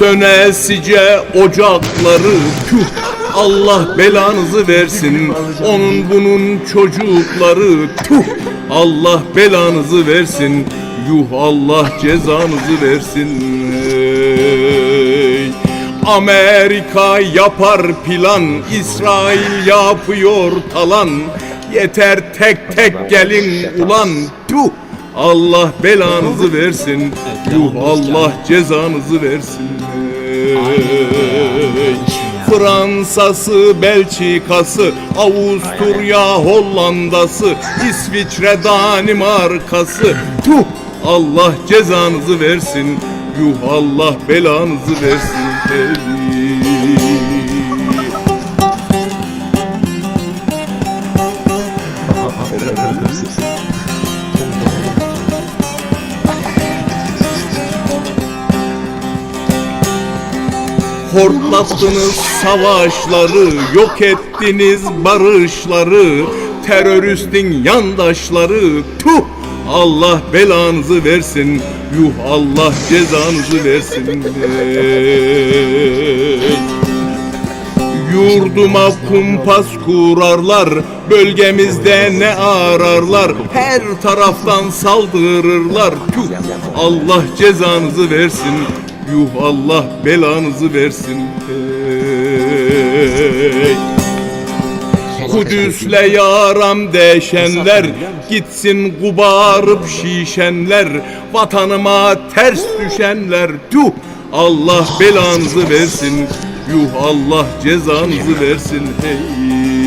Dönesice ocakları tüh Allah belanızı versin. Onun bunun çocukları tüh Allah belanızı versin. Yuh Allah cezanızı versin. Ey. Amerika yapar plan İsrail yapıyor talan. Yeter tek tek gelin ulan tüh Allah belanızı versin. Yuh Allah cezanızı versin. Ey. Fransa'sı, Belçika'sı, Avusturya, Hollanda'sı, İsviçre, Danimarka'sı. Tuh! Allah cezanızı versin. Yuh Allah belanızı versin. Ey. Hortlattınız savaşları, yok ettiniz barışları, teröristin yandaşları, tuh! Allah belanızı versin, yuh Allah cezanızı versin. Yurduma kumpas kurarlar, bölgemizde ne ararlar, her taraftan saldırırlar. Tüh, Allah cezanızı versin, yuh Allah belanızı versin. Hey. Kudüs'le yaram deşenler Gitsin kubarıp şişenler Vatanıma ters düşenler Tüh Allah belanızı versin Yuh Allah cezanızı versin hey